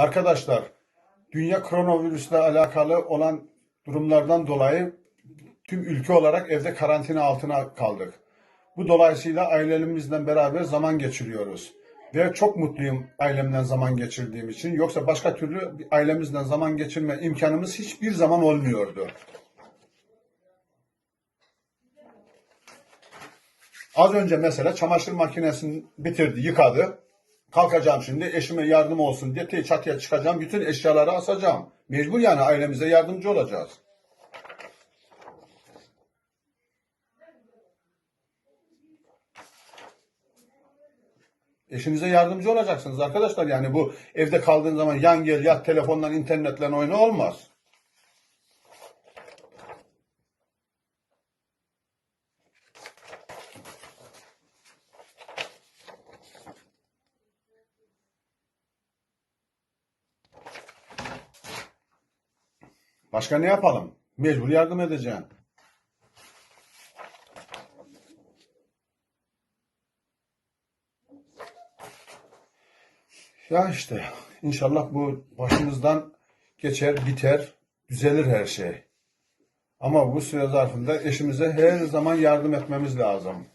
Arkadaşlar, dünya koronavirüsle alakalı olan durumlardan dolayı tüm ülke olarak evde karantina altına kaldık. Bu dolayısıyla ailelerimizle beraber zaman geçiriyoruz. Ve çok mutluyum ailemle zaman geçirdiğim için. Yoksa başka türlü ailemizle zaman geçirme imkanımız hiçbir zaman olmuyordu. Az önce mesela çamaşır makinesini bitirdi, yıkadı. Kalkacağım şimdi eşime yardım olsun diye çatıya çıkacağım. Bütün eşyaları asacağım. Mecbur yani ailemize yardımcı olacağız. Eşinize yardımcı olacaksınız arkadaşlar. Yani bu evde kaldığın zaman yan gel yat telefondan internetle oyna olmaz. Başka ne yapalım? Mecbur yardım edeceğim. Ya işte inşallah bu başımızdan geçer, biter, düzelir her şey. Ama bu süre zarfında eşimize her zaman yardım etmemiz lazım.